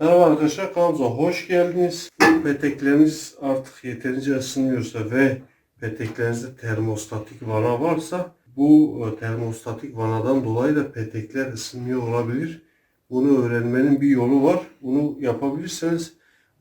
Merhaba arkadaşlar kanalımıza hoş geldiniz. Petekleriniz artık yeterince ısınmıyorsa ve peteklerinizde termostatik vana varsa bu e, termostatik vanadan dolayı da petekler ısınmıyor olabilir. Bunu öğrenmenin bir yolu var. Bunu yapabilirseniz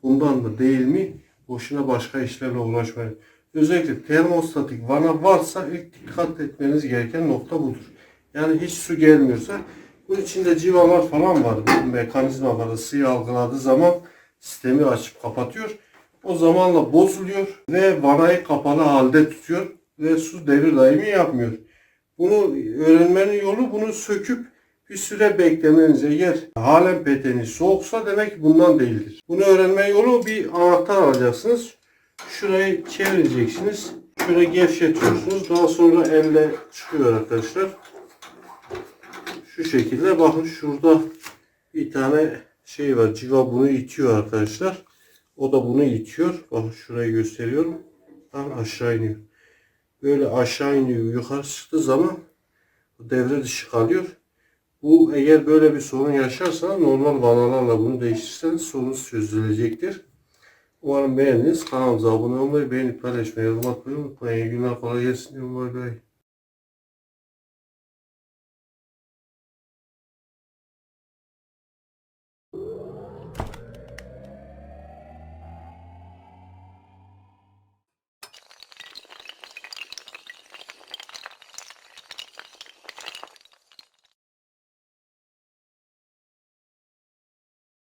bundan da değil mi boşuna başka işlerle uğraşmayın. Özellikle termostatik vana varsa ilk dikkat etmeniz gereken nokta budur. Yani hiç su gelmiyorsa bunun içinde civalar falan var. Bu mekanizma var. Isıyı algıladığı zaman sistemi açıp kapatıyor. O zamanla bozuluyor ve vanayı kapalı halde tutuyor ve su devir daimi yapmıyor. Bunu öğrenmenin yolu bunu söküp bir süre beklemeniz. Eğer halen peteniz soğuksa demek bundan değildir. Bunu öğrenme yolu bir anahtar alacaksınız. Şurayı çevireceksiniz. Şöyle gevşetiyorsunuz. Daha sonra elle çıkıyor arkadaşlar. Şu şekilde bakın şurada bir tane şey var. Civa bunu itiyor arkadaşlar. O da bunu itiyor. Bakın şurayı gösteriyorum. Tam aşağı iniyor. Böyle aşağı iniyor. Yukarı çıktığı zaman devre dışı kalıyor. Bu eğer böyle bir sorun yaşarsanız normal vanalarla bunu değiştirirseniz sorunuz çözülecektir. Umarım beğendiniz. Kanalımıza abone olmayı, beğenip paylaşmayı, unutmayın. İyi günler kolay gelsin. Bay.